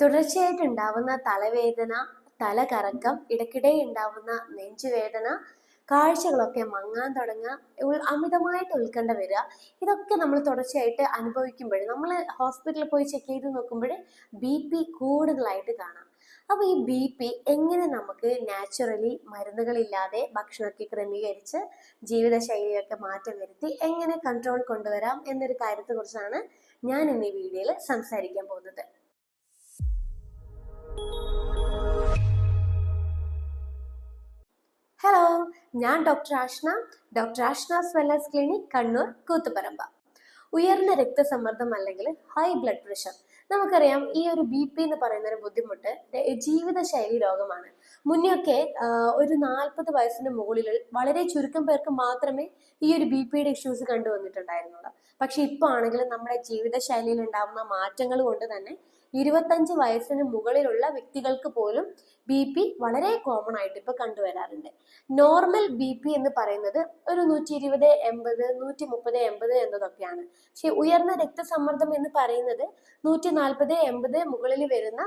തുടർച്ചയായിട്ട് ഉണ്ടാവുന്ന തലവേദന തലകറക്കം ഇടയ്ക്കിടെ ഉണ്ടാവുന്ന നെഞ്ചുവേദന കാഴ്ചകളൊക്കെ മങ്ങാൻ തുടങ്ങുക അമിതമായിട്ട് ഉത്കണ്ഠ വരിക ഇതൊക്കെ നമ്മൾ തുടർച്ചയായിട്ട് അനുഭവിക്കുമ്പോൾ നമ്മൾ ഹോസ്പിറ്റലിൽ പോയി ചെക്ക് ചെയ്ത് നോക്കുമ്പോൾ ബി പി കൂടുതലായിട്ട് കാണാം. അപ്പോൾ ഈ ബി പി എങ്ങനെ നമുക്ക് നാച്ചുറലി മരുന്നുകളില്ലാതെ ഭക്ഷണമൊക്കെ ക്രമീകരിച്ച് ജീവിതശൈലിയൊക്കെ മാറ്റം വരുത്തി എങ്ങനെ കൺട്രോൾ കൊണ്ടുവരാം എന്നൊരു കാര്യത്തെക്കുറിച്ചാണ് ഞാൻ ഇന്ന് ഈ വീഡിയോയിൽ സംസാരിക്കാൻ പോകുന്നത്. ഹലോ ഞാൻ doctor Ashna. Doctor Ashna's wellness clinic Kannur Koothuparamba. ഉയർന്ന രക്തസമ്മർദ്ദം അല്ലെങ്കിൽ ഹൈ ബ്ലഡ് പ്രഷർ നമുക്കറിയാം ഈ ഒരു ബി പി എന്ന് പറയുന്ന ഒരു ബുദ്ധിമുട്ട് ജീവിതശൈലി രോഗമാണ്. മുന്നെയൊക്കെ ഒരു നാൽപ്പത് വയസ്സിന് മുകളിൽ വളരെ ചുരുക്കം പേർക്ക് മാത്രമേ ഈ ഒരു ബി പിയുടെ ഇഷ്യൂസ് കണ്ടുവന്നിട്ടുണ്ടായിരുന്നുള്ളൂ. പക്ഷെ ഇപ്പോൾ ആണെങ്കിൽ നമ്മുടെ ജീവിതശൈലിയിൽ ഉണ്ടാകുന്ന മാറ്റങ്ങൾ കൊണ്ട് തന്നെ ഇരുപത്തഞ്ച് വയസ്സിന് മുകളിലുള്ള വ്യക്തികൾക്ക് പോലും ബി പി വളരെ കോമൺ ആയിട്ട് ഇപ്പൊ കണ്ടുവരാറുണ്ട്. നോർമൽ ബി പി എന്ന് പറയുന്നത് ഒരു നൂറ്റി ഇരുപത് എൺപത് നൂറ്റി മുപ്പത് എൺപത് എന്നതൊക്കെയാണ്. പക്ഷെ ഉയർന്ന രക്തസമ്മർദ്ദം എന്ന് പറയുന്നത് നൂറ്റി നാൽപ്പത് എൺപത് മുകളിൽ വരുന്ന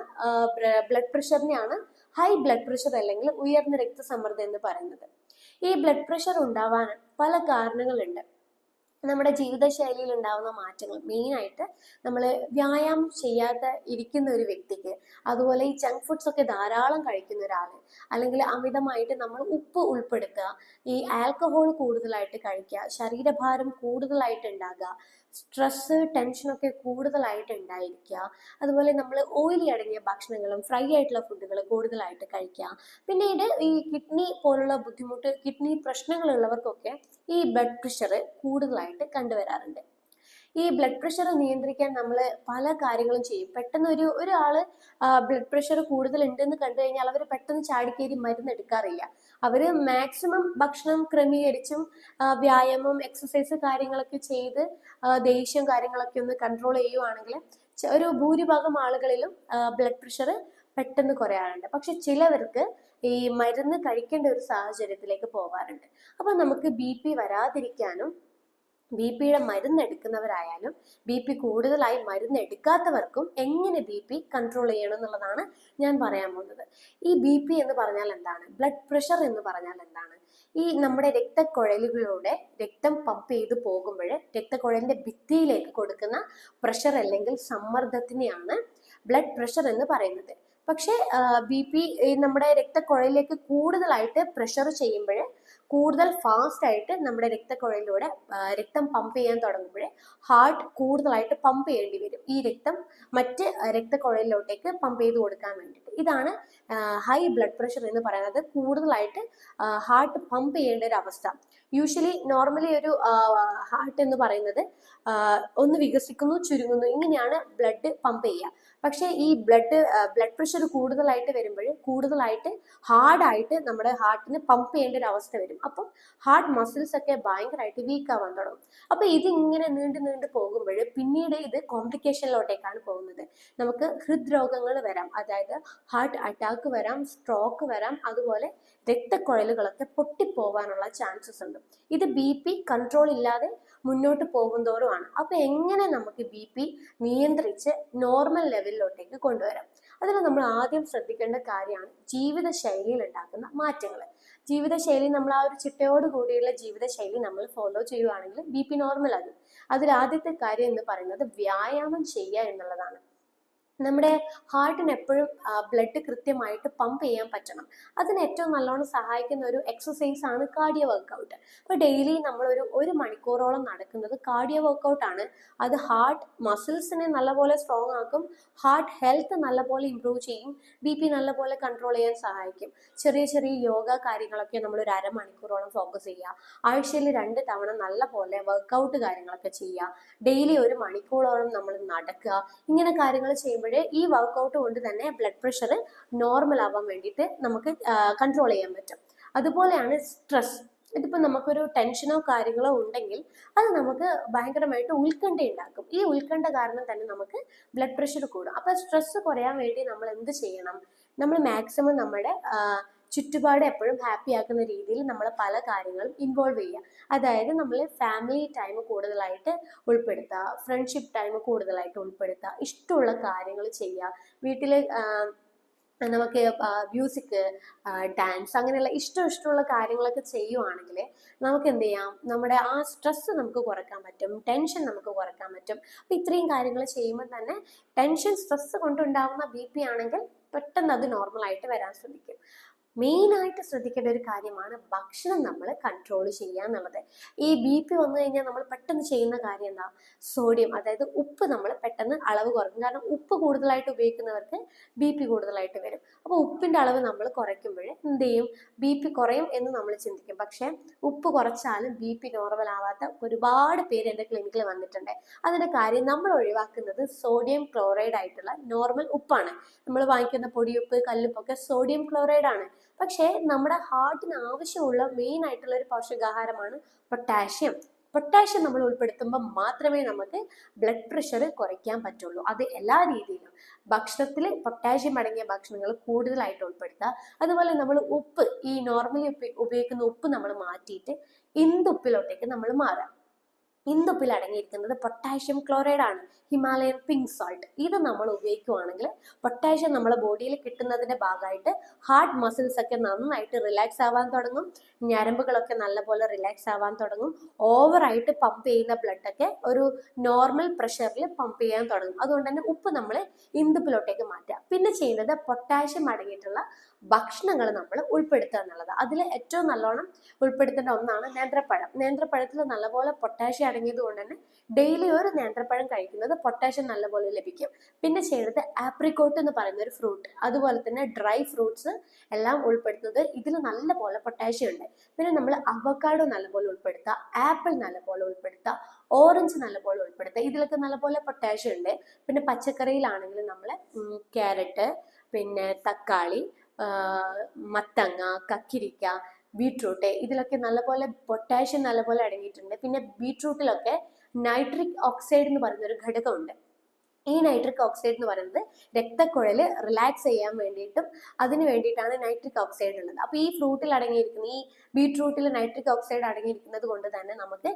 ബ്ലഡ് പ്രഷറിനെയാണ് ഹൈ ബ്ലഡ് പ്രഷർ അല്ലെങ്കിൽ ഉയർന്ന രക്തസമ്മർദ്ദം എന്ന് പറയുന്നത്. ഈ ബ്ലഡ് പ്രഷർ ഉണ്ടാവാൻ പല കാരണങ്ങളുണ്ട്. നമ്മുടെ ജീവിതശൈലിയിൽ ഉണ്ടാകുന്ന മാറ്റങ്ങൾ. മെയിനായിട്ട് നമ്മൾ വ്യായാമം ചെയ്യാതെ ഇരിക്കുന്ന ഒരു വ്യക്തിക്ക് അതുപോലെ ഈ ജങ്ക് ഫുഡ്സ് ഒക്കെ ധാരാളം കഴിക്കുന്ന ഒരാൾ അല്ലെങ്കിൽ അമിതമായിട്ട് നമ്മൾ ഉപ്പ് ഉൾപ്പെടുത്തുക ഈ ആൽക്കഹോൾ കൂടുതലായിട്ട് കഴിക്കുക ശരീരഭാരം കൂടുതലായിട്ട് ഉണ്ടാകുക സ്ട്രെസ് ടെൻഷനൊക്കെ കൂടുതലായിട്ട് ഉണ്ടായിരിക്കുക അതുപോലെ നമ്മൾ ഓയിലി അടങ്ങിയ ഭക്ഷണങ്ങളും ഫ്രൈ ആയിട്ടുള്ള ഫുഡുകൾ കൂടുതലായിട്ട് കഴിക്കുക. പിന്നീട് ഈ കിഡ്നി പോലുള്ള ബുദ്ധിമുട്ട് കിഡ്നി പ്രശ്നങ്ങളുള്ളവർക്കൊക്കെ ഈ ബ്ലഡ് പ്രഷർ കൂടുതലായിട്ട് കണ്ടുവരാറുണ്ട്. ഈ ബ്ലഡ് പ്രഷർ നിയന്ത്രിക്കാൻ നമ്മൾ പല കാര്യങ്ങളും ചെയ്യും. പെട്ടെന്ന് ഒരു ഒരാൾ ബ്ലഡ് പ്രഷർ കൂടുതൽ ഉണ്ടെന്ന് കണ്ടു കഴിഞ്ഞാൽ അവർ പെട്ടെന്ന് ചാടിക്കേരി മരുന്ന് എടുക്കാറില്ല. അവർ മാക്സിമം ഭക്ഷണം ക്രമീകരിച്ചും വ്യായാമം എക്സസൈസ് കാര്യങ്ങളൊക്കെ ചെയ്ത് ദേഷ്യം കാര്യങ്ങളൊക്കെ ഒന്ന് കൺട്രോൾ ചെയ്യുവാണെങ്കിൽ ഒരു ഭൂരിഭാഗം ആളുകളിലും ബ്ലഡ് പ്രഷർ പെട്ടെന്ന് കുറയാറുണ്ട്. പക്ഷെ ചിലവർക്ക് ഈ മരുന്ന് കഴിക്കേണ്ട ഒരു സാഹചര്യത്തിലേക്ക് പോകാറുണ്ട് അപ്പൊ നമുക്ക് ബി പി വരാതിരിക്കാനും ബി പിയുടെ മരുന്ന് എടുക്കുന്നവരായാലും ബി പി കൂടുതലായി മരുന്ന് എടുക്കാത്തവർക്കും എങ്ങനെ ബി പി കൺട്രോൾ ചെയ്യണം എന്നുള്ളതാണ് ഞാൻ പറയാൻ പോകുന്നത്. ഈ ബി പി എന്ന് പറഞ്ഞാൽ എന്താണ്? ബ്ലഡ് പ്രഷർ എന്ന് പറഞ്ഞാൽ എന്താണ്? ഈ നമ്മുടെ രക്തക്കുഴലുകളിലൂടെ രക്തം പമ്പ് ചെയ്ത് പോകുമ്പോൾ രക്തക്കുഴലിന്റെ ഭിത്തിയിലേക്ക് കൊടുക്കുന്ന പ്രഷർ അല്ലെങ്കിൽ സമ്മർദ്ദത്തിനെയാണ് ബ്ലഡ് പ്രഷർ എന്ന് പറയുന്നത്. പക്ഷേ ബി പി നമ്മുടെ രക്തക്കുഴലിലേക്ക് കൂടുതലായിട്ട് പ്രഷർ ചെയ്യുമ്പോൾ കൂടുതൽ ഫാസ്റ്റ് ആയിട്ട് നമ്മുടെ രക്തക്കുഴലിലൂടെ രക്തം പമ്പ് ചെയ്യാൻ തുടങ്ങുമ്പോൾ ഹാർട്ട് കൂടുതലായിട്ട് പമ്പ് ചെയ്യേണ്ടി വരും. ഈ രക്തം മറ്റ് രക്തക്കുഴലിലോട്ടേക്ക് പമ്പ് ചെയ്ത് കൊടുക്കാൻ വേണ്ടിയിട്ട്. ഇതാണ് ഹൈ ബ്ലഡ് പ്രഷർ എന്ന് പറയുന്നത് കൂടുതലായിട്ട് ഹാർട്ട് പമ്പ് ചെയ്യേണ്ട ഒരു അവസ്ഥ. യൂഷ്വലി നോർമലി ഒരു ഹാർട്ട് എന്ന് പറയുന്നത് ഒന്ന് വികസിക്കുന്നു ചുരുങ്ങുന്നു. ഇങ്ങനെയാണ് ബ്ലഡ് പമ്പ് ചെയ്യുക. പക്ഷേ ഈ ബ്ലഡ് ബ്ലഡ് പ്രഷർ കൂടുതലായിട്ട് വരുമ്പോൾ കൂടുതലായിട്ട് ഹാർഡായിട്ട് നമ്മുടെ ഹാർട്ടിന് പമ്പ് ചെയ്യേണ്ട ഒരു അവസ്ഥ വരും. അപ്പം ഹാർട്ട് മസിൽസ് ഒക്കെ ഭയങ്കരമായിട്ട് വീക്ക് ആവാൻ തുടങ്ങും. അപ്പോൾ ഇതിങ്ങനെ നീണ്ടു നീണ്ടു പോകുമ്പോൾ പിന്നീട് ഇത് കോംപ്ലിക്കേഷനിലോട്ടേക്കാണ് പോകുന്നത്. നമുക്ക് ഹൃദ്രോഗങ്ങൾ വരാം. അതായത് ഹാർട്ട് അറ്റാക്ക് വരാം സ്ട്രോക്ക് വരാം അതുപോലെ രക്തക്കുഴലുകളൊക്കെ പൊട്ടിപ്പോവാനുള്ള ചാൻസസ് ഉണ്ട്. ഇത് ബി പി കൺട്രോൾ ഇല്ലാതെ മുന്നോട്ട് പോകുന്തോറുമാണ്. അപ്പോൾ എങ്ങനെ നമുക്ക് ബി പി നിയന്ത്രിച്ച് നോർമൽ ലെവലിലോട്ടേക്ക് കൊണ്ടുവരാം? അതിന് നമ്മൾ ആദ്യം ശ്രദ്ധിക്കേണ്ട കാര്യമാണ് ജീവിതശൈലിയിൽ ഉണ്ടാക്കുന്ന മാറ്റങ്ങൾ ജീവിതശൈലി നമ്മൾ ആ ഒരു ചിട്ടയോട് കൂടിയുള്ള ജീവിതശൈലി നമ്മൾ ഫോളോ ചെയ്യുവാണെങ്കിൽ ബി പി നോർമൽ ആകും അതിൽ ആദ്യത്തെ കാര്യം എന്ന് പറയുന്നത് വ്യായാമം ചെയ്യുക എന്നുള്ളതാണ്. നമ്മുടെ ഹാർട്ടിന് എപ്പോഴും ബ്ലഡ് കൃത്യമായിട്ട് പമ്പ് ചെയ്യാൻ പറ്റണം. അതിന് ഏറ്റവും നല്ലോണം സഹായിക്കുന്ന ഒരു എക്സസൈസ് ആണ് കാർഡിയോ വർക്കൗട്ട് അപ്പോൾ ഡെയിലി നമ്മളൊരു ഒരു മണിക്കൂറോളം നടക്കുന്നത് കാർഡിയോ വർക്കൗട്ട് ആണ്. അത് ഹാർട്ട് മസിൽസിനെ നല്ലപോലെ സ്ട്രോങ് ആക്കും ഹാർട്ട് ഹെൽത്ത് നല്ലപോലെ ഇമ്പ്രൂവ് ചെയ്യും ബി പി നല്ലപോലെ കൺട്രോൾ ചെയ്യാൻ സഹായിക്കും. ചെറിയ ചെറിയ യോഗ കാര്യങ്ങളൊക്കെ നമ്മൾ ഒരു അരമണിക്കൂറോളം ഫോക്കസ് ചെയ്യുക. ആഴ്ചയിൽ രണ്ട് തവണ നല്ലപോലെ വർക്കൗട്ട് കാര്യങ്ങളൊക്കെ ചെയ്യുക. ഡെയിലി ഒരു മണിക്കൂറോളം നമ്മൾ നടക്കുക. ഇങ്ങനെ കാര്യങ്ങൾ ചെയ്യുമ്പോൾ ഈ വർക്കൗട്ട് കൊണ്ട് തന്നെ ബ്ലഡ് പ്രഷർ നോർമൽ ആവാൻ വേണ്ടിയിട്ട് നമുക്ക് കൺട്രോൾ ചെയ്യാൻ പറ്റും. അതുപോലെയാണ് സ്ട്രെസ് ഇതിപ്പോൾ നമുക്കൊരു ടെൻഷനോ കാര്യങ്ങളോ ഉണ്ടെങ്കിൽ അത് നമുക്ക് ഭയങ്കരമായിട്ട് ഉത്കണ്ഠ ഉണ്ടാക്കും. ഈ ഉത്കണ്ഠ കാരണം തന്നെ നമുക്ക് ബ്ലഡ് പ്രഷർ കൂടും. അപ്പോൾ സ്ട്രെസ് കുറയാൻ വേണ്ടി നമ്മൾ എന്ത് ചെയ്യണം? നമ്മൾ മാക്സിമം നമ്മുടെ ചുറ്റുപാട് എപ്പോഴും ഹാപ്പി ആക്കുന്ന രീതിയിൽ നമ്മൾ പല കാര്യങ്ങളും ഇൻവോൾവ് ചെയ്യുക. അതായത് നമ്മൾ ഫാമിലി ടൈം കൂടുതലായിട്ട് ഉൾപ്പെടുത്തുക ഫ്രണ്ട്ഷിപ്പ് ടൈം കൂടുതലായിട്ട് ഉൾപ്പെടുത്തുക ഇഷ്ടമുള്ള കാര്യങ്ങൾ ചെയ്യുക. വീട്ടിൽ നമുക്ക് മ്യൂസിക് ഡാൻസ് അങ്ങനെയുള്ള ഇഷ്ടം ഇഷ്ടമുള്ള കാര്യങ്ങളൊക്കെ ചെയ്യുവാണെങ്കിൽ നമുക്ക് എന്ത് ചെയ്യാം? നമ്മുടെ ആ സ്ട്രെസ് നമുക്ക് കുറയ്ക്കാൻ പറ്റും ടെൻഷൻ നമുക്ക് കുറയ്ക്കാൻ പറ്റും. അപ്പം ഇത്രയും കാര്യങ്ങൾ ചെയ്യുമ്പോൾ തന്നെ ടെൻഷൻ സ്ട്രെസ് കൊണ്ടുണ്ടാവുന്ന ബി പി ആണെങ്കിൽ പെട്ടെന്ന് അത് നോർമലായിട്ട് വരാൻ ശ്രമിക്കും. മെയിനായിട്ട് ശ്രദ്ധിക്കേണ്ട ഒരു കാര്യമാണ് ഭക്ഷണം നമ്മൾ കൺട്രോൾ ചെയ്യുക എന്നുള്ളത്. ഈ ബി പി വന്നു കഴിഞ്ഞാൽ നമ്മൾ പെട്ടെന്ന് ചെയ്യുന്ന കാര്യം എന്താ? സോഡിയം അതായത് ഉപ്പ് നമ്മൾ പെട്ടെന്ന് അളവ് കുറയ്ക്കും. കാരണം ഉപ്പ് കൂടുതലായിട്ട് ഉപയോഗിക്കുന്നവർക്ക് ബി പി കൂടുതലായിട്ട് വരും. അപ്പോൾ ഉപ്പിന്റെ അളവ് നമ്മൾ കുറയ്ക്കുമ്പോൾ എന്ത് ചെയ്യും? ബി പി കുറയും എന്ന് നമ്മൾ ചിന്തിക്കും. പക്ഷേ ഉപ്പ് കുറച്ചാലും ബി പി നോർമൽ ആവാത്ത ഒരുപാട് പേര് എന്റെ ക്ലിനിക്കിൽ വന്നിട്ടുണ്ട്. അതിന്റെ കാര്യം നമ്മൾ ഒഴിവാക്കുന്നത് സോഡിയം ക്ലോറൈഡ് ആയിട്ടുള്ള നോർമൽ ഉപ്പാണ്. നമ്മൾ വാങ്ങിക്കുന്ന പൊടിയുപ്പ് കല്ലുപ്പൊക്കെ സോഡിയം ക്ലോറൈഡ് ആണ്. പക്ഷേ നമ്മുടെ ഹാർട്ടിന് ആവശ്യമുള്ള മെയിൻ ആയിട്ടുള്ള ഒരു പോഷകാഹാരമാണ് പൊട്ടാഷ്യം പൊട്ടാഷ്യം നമ്മൾ ഉൾപ്പെടുത്തുമ്പോൾ മാത്രമേ നമുക്ക് ബ്ലഡ് പ്രഷർ കുറയ്ക്കാൻ പറ്റുള്ളൂ. അത് എല്ലാ രീതിയിലും. ഭക്ഷണത്തിൽ പൊട്ടാഷ്യം അടങ്ങിയ ഭക്ഷണങ്ങൾ കൂടുതലായിട്ട് ഉൾപ്പെടുത്തുക അതുപോലെ നമ്മൾ ഉപ്പ് ഈ നോർമലി ഉപയോഗിക്കുന്ന ഉപ്പ് നമ്മൾ മാറ്റിയിട്ട് ഇന്തുപ്പിലോട്ടേക്ക് നമ്മൾ മാറാം. ഇന്തുപ്പിൽ അടങ്ങിയിരിക്കുന്നത് പൊട്ടാഷ്യം ക്ലോറൈഡ് ആണ്. ഹിമാലയൻ പിങ്ക് സോൾട്ട് ഇത് നമ്മൾ ഉപയോഗിക്കുവാണെങ്കിൽ പൊട്ടാഷ്യം നമ്മുടെ ബോഡിയിൽ കിട്ടുന്നതിന്റെ ഭാഗമായിട്ട് ഹാർട്ട് മസിൽസ് ഒക്കെ നന്നായിട്ട് റിലാക്സ് ആവാൻ തുടങ്ങും. ഞരമ്പുകളൊക്കെ നല്ലപോലെ റിലാക്സ് ആവാൻ തുടങ്ങും. ഓവറായിട്ട് പമ്പ് ചെയ്യുന്ന ബ്ലഡ് ഒക്കെ ഒരു നോർമൽ പ്രഷറിൽ പമ്പ് ചെയ്യാൻ തുടങ്ങും. അതുകൊണ്ട് തന്നെ ഉപ്പ് നമ്മൾ ഇന്ദുപ്പിലോട്ടേക്ക് മാറ്റുക. പിന്നെ ചെയ്യുന്നത് പൊട്ടാഷ്യം അടങ്ങിയിട്ടുള്ള ഭക്ഷണങ്ങൾ നമ്മൾ ഉൾപ്പെടുത്തുക എന്നുള്ളത്. അതിൽ ഏറ്റവും നല്ലോണം ഉൾപ്പെടുത്തേണ്ട ഒന്നാണ് നേന്ത്രപ്പഴം. നേന്ത്രപ്പഴത്തിൽ നല്ലപോലെ പൊട്ടാഷ്യം അടങ്ങിയത് കൊണ്ട് തന്നെ ഡെയിലി ഒരു നേന്ത്രപ്പഴം കഴിക്കുന്നത് പൊട്ടാഷ്യം നല്ലപോലെ ലഭിക്കും. പിന്നെ ചെയ്യുന്നത് ആപ്രിക്കോട്ട് എന്ന് പറയുന്ന ഒരു ഫ്രൂട്ട് അതുപോലെ തന്നെ ഡ്രൈ ഫ്രൂട്ട്സ് എല്ലാം ഉൾപ്പെടുത്തുന്നത് ഇതിൽ നല്ലപോലെ പൊട്ടാഷ്യം ഉണ്ട്. പിന്നെ നമ്മൾ അവക്കാഡോ നല്ലപോലെ ഉൾപ്പെടുത്തുക ആപ്പിൾ നല്ലപോലെ ഉൾപ്പെടുത്തുക ഓറഞ്ച് നല്ലപോലെ ഉൾപ്പെടുത്തുക. ഇതിലൊക്കെ നല്ലപോലെ പൊട്ടാഷ്യം ഉണ്ട്. പിന്നെ പച്ചക്കറിയിലാണെങ്കിൽ നമ്മൾ ക്യാരറ്റ് പിന്നെ തക്കാളി മത്തങ്ങ കക്കിരിക്ക ബീട്രൂട്ട് ഇതിലൊക്കെ നല്ലപോലെ പൊട്ടാഷ്യം നല്ലപോലെ അടങ്ങിയിട്ടുണ്ട്. പിന്നെ ബീട്രൂട്ടിലൊക്കെ നൈട്രിക് ഓക്സൈഡ് എന്ന് പറയുന്ന ഒരു ഘടകമുണ്ട്. ഈ നൈട്രിക് ഓക്സൈഡ് എന്ന് പറയുന്നത് രക്തക്കുഴൽ റിലാക്സ് ചെയ്യാൻ വേണ്ടിയിട്ടും അതിന് വേണ്ടിയിട്ടാണ് നൈട്രിക് ഓക്സൈഡ് ഉള്ളത്. അപ്പോൾ ഈ ഫ്രൂട്ടിൽ അടങ്ങിയിരിക്കുന്ന ഈ ബീട്രൂട്ടിൽ നൈട്രിക് ഓക്സൈഡ് അടങ്ങിയിരിക്കുന്നത് കൊണ്ട് തന്നെ നമുക്ക്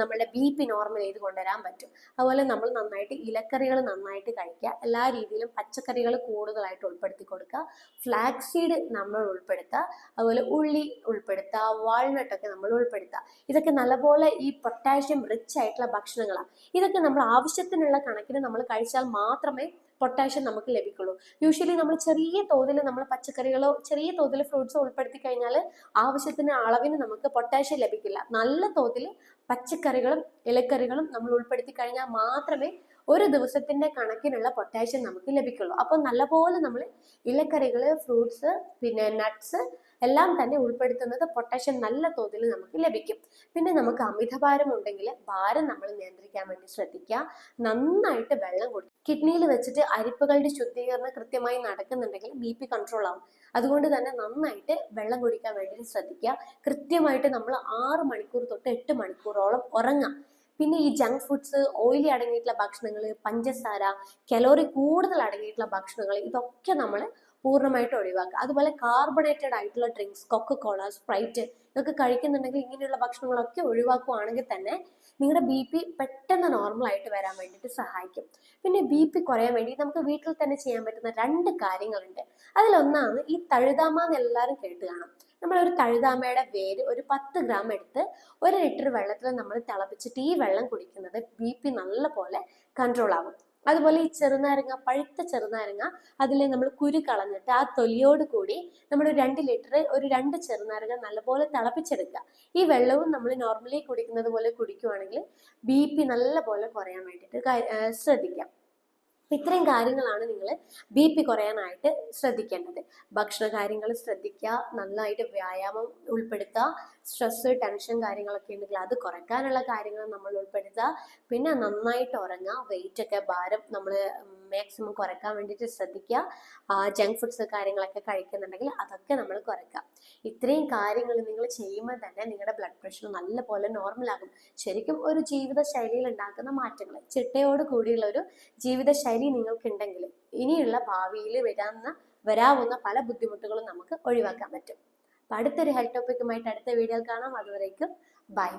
നമ്മുടെ ബി പി നോർമൽ ചെയ്ത് കൊണ്ടുവരാൻ പറ്റും. അതുപോലെ നമ്മൾ നന്നായിട്ട് ഇലക്കറികൾ നന്നായിട്ട് കഴിക്കുക. എല്ലാ രീതിയിലും പച്ചക്കറികൾ കൂടുതലായിട്ട് ഉൾപ്പെടുത്തി കൊടുക്കുക. ഫ്ലാക്സ് സീഡ് നമ്മൾ ഉൾപ്പെടുത്തുക. അതുപോലെ ഉള്ളി ഉൾപ്പെടുത്തുക. വാൾനട്ട് ഒക്കെ നമ്മൾ ഉൾപ്പെടുത്തുക. ഇതൊക്കെ നല്ലപോലെ ഈ പൊട്ടാഷ്യം റിച്ച് ആയിട്ടുള്ള ഭക്ഷണങ്ങളാണ് ഇതൊക്കെ നമ്മൾ ആവശ്യത്തിനുള്ള കണക്കിന് നമ്മൾ കഴിച്ചാൽ മാത്രമേ പൊട്ടാഷ്യം നമുക്ക് ലഭിക്കുള്ളൂ. യൂഷ്വലി നമ്മൾ ചെറിയ തോതിൽ നമ്മൾ പച്ചക്കറികളോ ചെറിയ തോതിൽ ഫ്രൂട്ട്സോ ഉൾപ്പെടുത്തി കഴിഞ്ഞാൽ ആവശ്യത്തിന് അളവിന് നമുക്ക് പൊട്ടാഷ്യം ലഭിക്കില്ല. നല്ല തോതിൽ പച്ചക്കറികളും ഇലക്കറികളും നമ്മൾ ഉൾപ്പെടുത്തി കഴിഞ്ഞാൽ മാത്രമേ ഒരു ദിവസത്തിന്റെ കണക്കിനുള്ള പൊട്ടാഷ്യം നമുക്ക് ലഭിക്കുള്ളൂ. അപ്പോൾ നല്ലപോലെ നമ്മൾ ഇലക്കറികൾ ഫ്രൂട്ട്സ് പിന്നെ നട്ട്സ് എല്ലാം തന്നെ ഉൾപ്പെടുത്തുന്നത് പൊട്ടാഷ്യം നല്ല തോതിൽ നമുക്ക് ലഭിക്കും. പിന്നെ നമുക്ക് അമിതഭാരം ഉണ്ടെങ്കിൽ ഭാരം നമ്മൾ നിയന്ത്രിക്കാൻ വേണ്ടി ശ്രദ്ധിക്കുക. നന്നായിട്ട് വെള്ളം കുടിക്കുക കിഡ്നിയിൽ വെച്ചിട്ട് അരിപ്പുകളുടെ ശുദ്ധീകരണം കൃത്യമായി നടക്കുന്നുണ്ടെങ്കിൽ ബി പി കൺട്രോൾ ആവും. അതുകൊണ്ട് തന്നെ നന്നായിട്ട് വെള്ളം കുടിക്കാൻ വേണ്ടി ശ്രദ്ധിക്കുക. കൃത്യമായിട്ട് നമ്മൾ ആറ് മണിക്കൂർ തൊട്ട് എട്ട് മണിക്കൂറോളം ഉറങ്ങാം പിന്നെ ഈ ജങ്ക് ഫുഡ്സ് ഓയിലി അടങ്ങിയിട്ടുള്ള ഭക്ഷണങ്ങൾ പഞ്ചസാര കലോറി കൂടുതൽ അടങ്ങിയിട്ടുള്ള ഭക്ഷണങ്ങൾ ഇതൊക്കെ നമ്മൾ പൂർണമായിട്ട് ഒഴിവാക്കുക. അതുപോലെ കാർബണേറ്റഡ് ആയിട്ടുള്ള ഡ്രിങ്ക്സ് കൊക്ക കോള സ്പ്രൈറ്റ് ഇതൊക്കെ കഴിക്കുന്നുണ്ടെങ്കിൽ ഇങ്ങനെയുള്ള ഭക്ഷണങ്ങളൊക്കെ ഒഴിവാക്കുകയാണെങ്കിൽ തന്നെ നിങ്ങളുടെ ബി പി പെട്ടെന്ന് നോർമൽ ആയിട്ട് വരാൻ വേണ്ടിയിട്ട് സഹായിക്കും. പിന്നെ ബി പി കുറയാൻ വേണ്ടി നമുക്ക് വീട്ടിൽ തന്നെ ചെയ്യാൻ പറ്റുന്ന രണ്ട് കാര്യങ്ങളുണ്ട്. അതിലൊന്നാണ് ഈ തഴുതാമ എന്ന് എല്ലാവരും കേട്ട് കാണും. നമ്മൾ ഒരു തഴുതാമയുടെ വേര് ഒരു പത്ത് ഗ്രാം എടുത്ത് ഒരു ലിറ്റർ വെള്ളത്തിൽ നമ്മൾ തിളപ്പിച്ചിട്ട് ഈ വെള്ളം കുടിക്കുന്നത് ബി പി നല്ല പോലെ കൺട്രോൾ ആകും അതുപോലെ ഈ ചെറുനാരങ്ങ പഴുത്ത ചെറുനാരങ്ങ അതിൽ നമ്മൾ കുരു കളഞ്ഞിട്ട് ആ തൊലിയോട് കൂടി നമ്മൾ രണ്ട് ലിറ്റർ ഒരു രണ്ട് ചെറുനാരങ്ങ നല്ലപോലെ തിളപ്പിച്ചെടുക്കുക. ഈ വെള്ളവും നമ്മൾ നോർമലി കുടിക്കുന്നത് പോലെ കുടിക്കുവാണെങ്കിൽ ബി പി നല്ല പോലെ കുറയാൻ വേണ്ടിയിട്ട് ശ്രദ്ധിക്കാം. ഇത്രയും കാര്യങ്ങളാണ് നിങ്ങൾ ബി പി കുറയാനായിട്ട് ശ്രദ്ധിക്കേണ്ടത്. ഭക്ഷണ കാര്യങ്ങൾ ശ്രദ്ധിക്കുക നന്നായിട്ട് വ്യായാമം ഉൾപ്പെടുത്തുക സ്ട്രെസ് ടെൻഷൻ കാര്യങ്ങളൊക്കെ ഉണ്ടെങ്കിൽ അത് കുറയ്ക്കാനുള്ള കാര്യങ്ങൾ നമ്മൾ ഉൾപ്പെടുത്തുക. പിന്നെ നന്നായിട്ട് ഉറങ്ങുക. വെയിറ്റ് ഒക്കെ ഭാരം നമ്മൾ മാക്സിമം കുറയ്ക്കാൻ വേണ്ടിയിട്ട് ശ്രദ്ധിക്കുക. ജങ്ക് ഫുഡ്സ് കാര്യങ്ങളൊക്കെ കഴിക്കുന്നുണ്ടെങ്കിൽ അതൊക്കെ നമ്മൾ കുറയ്ക്കുക. ഇത്രയും കാര്യങ്ങൾ നിങ്ങൾ ചെയ്യുമ്പോൾ തന്നെ നിങ്ങളുടെ ബ്ലഡ് പ്രഷർ നല്ലപോലെ നോർമലാകും ശരിക്കും ഒരു ജീവിത ശൈലിയിൽ ഉണ്ടാക്കുന്ന മാറ്റങ്ങൾ ചിട്ടയോട് കൂടിയുള്ള ഒരു ജീവിതശൈലി നിങ്ങൾക്കുണ്ടെങ്കിൽ ഇനിയുള്ള ഭാവിയിൽ വരാവുന്ന വരാവുന്ന പല ബുദ്ധിമുട്ടുകളും നമുക്ക് ഒഴിവാക്കാൻ പറ്റും. അപ്പം അടുത്തൊരു ഹെൽത്ത് ടോപ്പിക്കുമായിട്ട് അടുത്ത വീഡിയോയിൽ കാണാം. അതുവരേക്കും ബൈ.